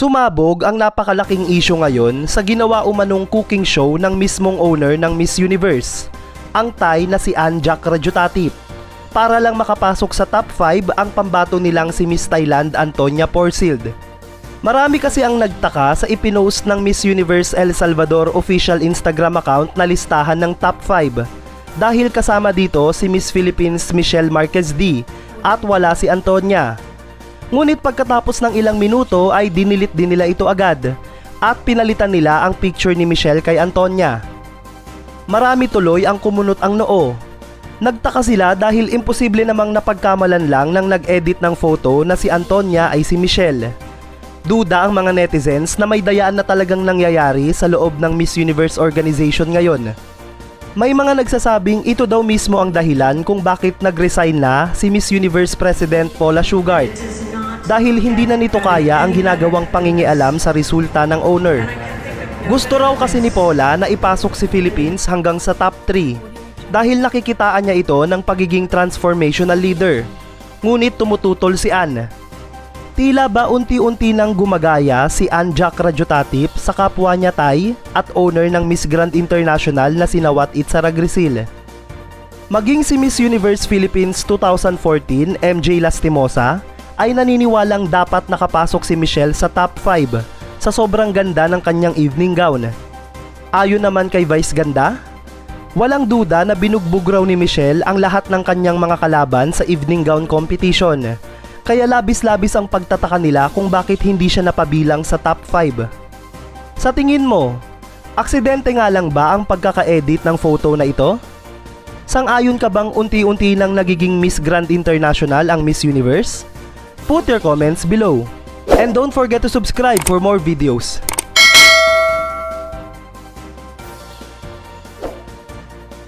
Sumabog ang napakalaking issue ngayon sa ginawa umanong cooking show ng mismong owner ng Miss Universe, ang Thai na si Anjak Rajutatip. Para lang makapasok sa top 5 ang pambato nilang si Miss Thailand Antonia Porcild. Marami kasi ang nagtaka sa ipinost ng Miss Universe El Salvador official Instagram account na listahan ng top 5 dahil kasama dito si Miss Philippines Michelle Marquez D at wala si Antonia. Ngunit pagkatapos ng ilang minuto ay dinilit din nila ito agad at pinalitan nila ang picture ni Michelle kay Antonia. Marami tuloy ang kumunot ang noo. Nagtaka sila dahil imposible namang napagkamalan lang nang nag-edit ng photo na si Antonia ay si Michelle. Duda ang mga netizens na may dayaan na talagang nangyayari sa loob ng Miss Universe organization ngayon. May mga nagsasabing ito daw mismo ang dahilan kung bakit nag-resign na si Miss Universe President Paula Shugart dahil hindi na nito kaya ang ginagawang pangingialam sa resulta ng owner. Gusto raw kasi ni Paula na ipasok si Philippines hanggang sa top 3 dahil nakikitaan niya ito ng pagiging transformational leader. Ngunit tumututol si Anne. Tila ba unti-unti nang gumagaya si Anjak Rajutatip sa kapwa niya Thai at owner ng Miss Grand International na si Nawat Itzara Grisil. Maging si Miss Universe Philippines 2014 MJ Lastimosa ay naniniwalang dapat nakapasok si Michelle sa top 5 sa sobrang ganda ng kanyang evening gown. Ayon naman kay Vice Ganda, walang duda na binugbog raw ni Michelle ang lahat ng kanyang mga kalaban sa evening gown competition. Kaya labis-labis ang pagtataka nila kung bakit hindi siya napabilang sa top 5. Sa tingin mo, aksidente nga lang ba ang pagkaka-edit ng photo na ito? Sang-ayon ka bang unti-unti nang nagiging Miss Grand International ang Miss Universe? Put your comments below. And don't forget to subscribe for more videos.